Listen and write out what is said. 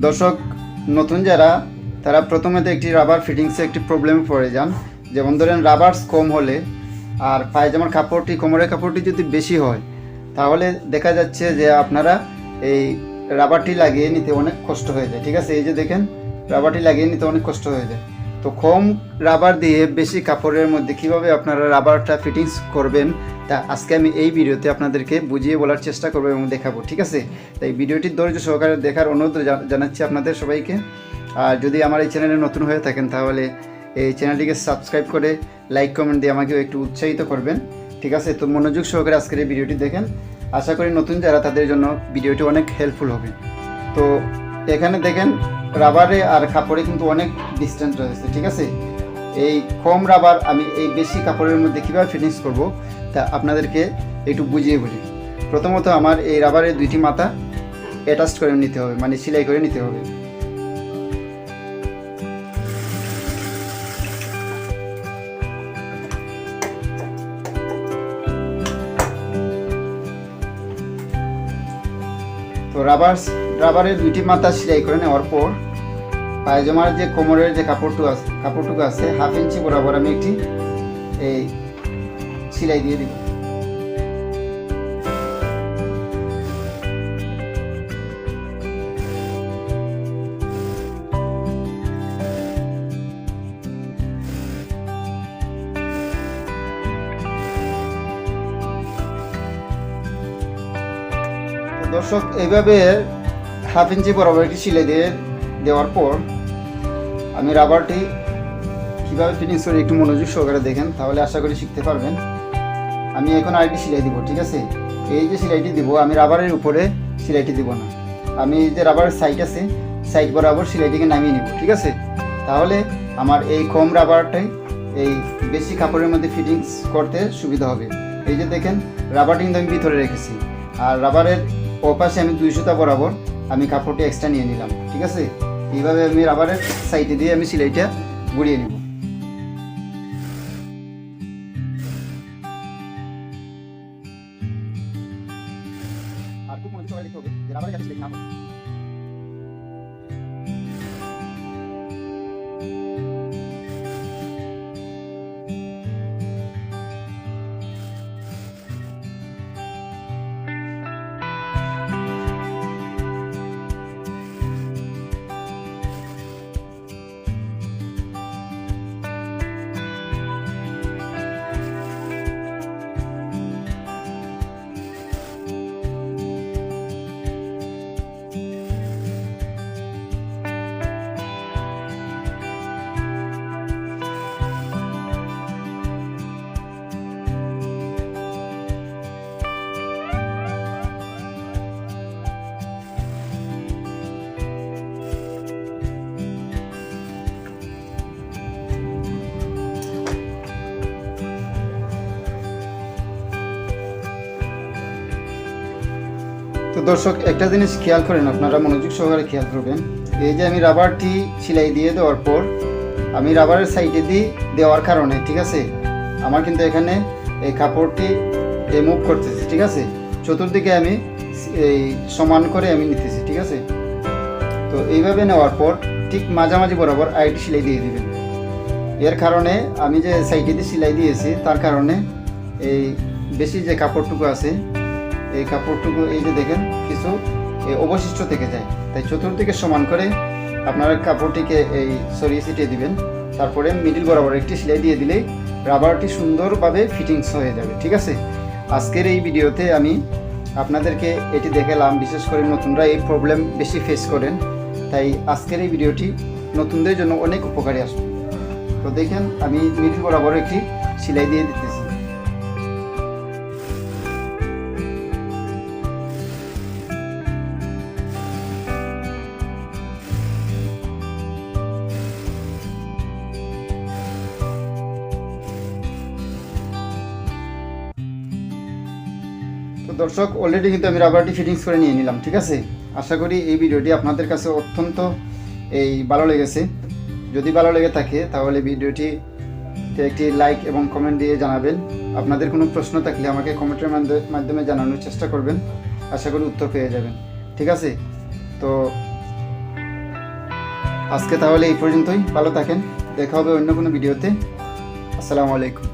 দর্শক, নতুন যারা, তারা প্রথমে তো একটি রাবার ফিটিংসে একটি প্রবলেমে পড়ে যান। যেমন ধরেন রাবার্স কম হলে আর পায়জামার কাপড়টি, কোমরের কাপড়টি যদি বেশি হয়, তাহলে দেখা যাচ্ছে যে আপনারা এই রাবারটি লাগিয়ে নিতে অনেক কষ্ট হয়ে যায়। ঠিক আছে? এই যে দেখেন রাবারটি লাগিয়ে নিতে অনেক কষ্ট হয়ে যায়। তো কম রাবার দিয়ে বেশি কাপড়ের মধ্যে কীভাবে আপনারা রাবারটা ফিটিংস করবেন তা আজকে আমি এই ভিডিওতে আপনাদেরকে বুঝিয়ে বলার চেষ্টা করব এবং দেখাবো, ঠিক আছে? তাই ভিডিওটি ধৈর্য সহকারে দেখার অনুরোধ জানাচ্ছি আপনাদের সবাইকে। আর যদি আমার এই চ্যানেলে নতুন হয়ে থাকেন, তাহলে এই চ্যানেলটিকে সাবস্ক্রাইব করে লাইক, কমেন্ট দিয়ে আমাকে একটু উৎসাহিত করবেন, ঠিক আছে? তো মনোযোগ সহকারে আজকের এই ভিডিওটি দেখেন। আশা করি নতুন যারা, তাদের জন্য ভিডিওটি অনেক হেল্পফুল হবে। তো এখানে দেখেন, রাবারে আর কাপড়ে কিন্তু অনেক ডিস্টেন্স রয়েছে, ঠিক আছে? এই কম রাবার আমি এই বেশি কাপড়ের মধ্যে কীভাবে ফিটিংস করব, তা আপনাদেরকে একটু বুঝিয়ে বলি। প্রথমত আমার এই রাবারের দুইটি মাথা অ্যাটাচ করে নিতে হবে মানে সেলাই করে নিতে হবে। তো রাবার রাবারের দুইটি মাথা সেলাই করে নেওয়ার পর পায়জামার যে কোমরের যে কাপড়টুকু আছে কাপড়টুকু আছে হাফ ইঞ্চি বরাবর আমি একটি, এই সেলাই দিয়ে দিব। দর্শক, এইভাবে হাফ ইঞ্চি বরাবর একটি সেলাই দিয়ে দেওয়ার পর আমি রাবারটি কীভাবে ফিটিংস করি একটু মনোযোগ সহকারে দেখেন, তাহলে আশা করি শিখতে পারবেন। আমি এখন আরেকটি সেলাই দিব, ঠিক আছে? এই যে সেলাইটি দিব, আমি রাবারের উপরে সেলাইটি দিব না। আমি যে রাবারের সাইড আছে সাইড বরাবর সেলাইটিকে নামিয়ে নিব, ঠিক আছে? তাহলে আমার এই কম রাবারটাই এই বেশি কাপড়ের মধ্যে ফিটিংস করতে সুবিধা হবে। এই যে দেখেন, রাবারটি কিন্তু আমি ভিতরে রেখেছি। আর রাবারের ওপাশে আমি দুই দুইশোটা বরাবর আমি কাপড়টি এক্সট্রা নিয়ে নিলাম, ঠিক আছে? এইভাবে আমি রাবারের সাইডে দিয়ে আমি সিলাইটা গুড়িয়ে নিব। আর খুব মনোযোগ যে রাবারের কাছে সেলাই তো দর্শক, একটা জিনিস খেয়াল করেন, আপনারা মনোযোগ সহকারে খেয়াল করবেন। এই যে আমি রাবারটি সেলাই দিয়ে দেওয়ার পর, আমি রাবারের সাইডে দিয়ে দেওয়ার কারণে, ঠিক আছে? আমার কিন্তু এখানে এই কাপড়টি মুভ করতেছি, ঠিক আছে? চতুর্দিকে আমি এই সমান করে আমি নিতেছি, ঠিক আছে? তো এইভাবে নেওয়ার পর, ঠিক মাঝামাঝি বরাবর আইটি সেলাই দিয়ে দেবেন। এর কারণে আমি যে সাইডে দিয়ে সেলাই দিয়েছি, তার কারণে এই বেশি যে কাপড়টুকু আছে এই কাপড়টুকু, এই যে দেখেন কিছু অবশিষ্ট থেকে যায়। তাই চতুর্দিকে সমান করে আপনারা কাপড়টিকে এই, সরিয়ে ছিটিয়ে দিবেন। তারপরে মিডিল বরাবর একটি সেলাই দিয়ে দিলেই রাবারটি সুন্দরভাবে ফিটিংস হয়ে যাবে, ঠিক আছে? আজকের এই ভিডিওতে আমি আপনাদেরকে এটি দেখালাম, বিশেষ করে নতুনরা এই প্রবলেম বেশি ফেস করেন। তাই আজকের এই ভিডিওটি নতুনদের জন্য অনেক উপকারী আসবে। তো দেখেন, আমি মিডিল বরাবর একটি সেলাই দিয়ে দর্শক অলরেডি কিন্তু আমি রাবারটি ফিটিংস করে নিয়ে নিলাম, ঠিক আছে? আশা করি এই ভিডিওটি আপনাদের কাছে অত্যন্ত, এই, ভালো লেগেছে। যদি ভালো লেগে থাকে, তাহলে ভিডিওটি একটি লাইক এবং কমেন্ট দিয়ে জানাবেন। আপনাদের কোনো প্রশ্ন থাকলে আমাকে কমেন্টের মাধ্যমে- জানানোর চেষ্টা করবেন। আশা করি উত্তর পেয়ে যাবেন, ঠিক আছে? তো, আজকে তাহলে এই পর্যন্তই। ভালো থাকেন। দেখা হবে অন্য কোনো ভিডিওতে। আসসালামু আলাইকুম।